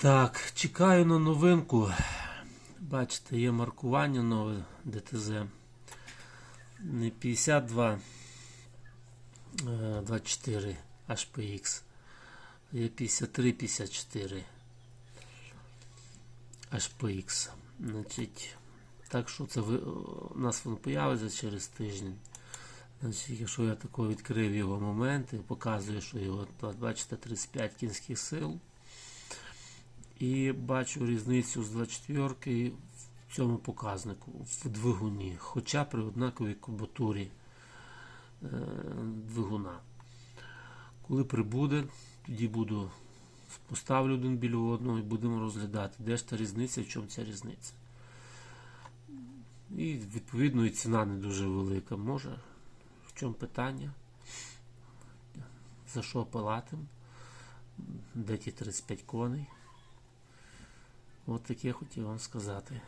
Так, чекаю на новинку. Бачите, є маркування нове ДТЗ. Не 52 е, 24 HPX. Є 53 54 HPX. Значить, так що це ви, у нас воно появиться через тиждень. Значить, якщо я тако відкрив його момент і показую, що його, бачите, 35 кінських сил. І бачу різницю з 24 в цьому показнику в двигуні, хоча при однаковій кубатурі е, двигуна. Коли прибуде, тоді буду поставлю один біля одного і будемо розглядати, де ж та різниця, в чому ця різниця. І відповідно і ціна не дуже велика. Може, в чому питання? За що платимо? Де ті 35 коней? От таке хотів вам сказати.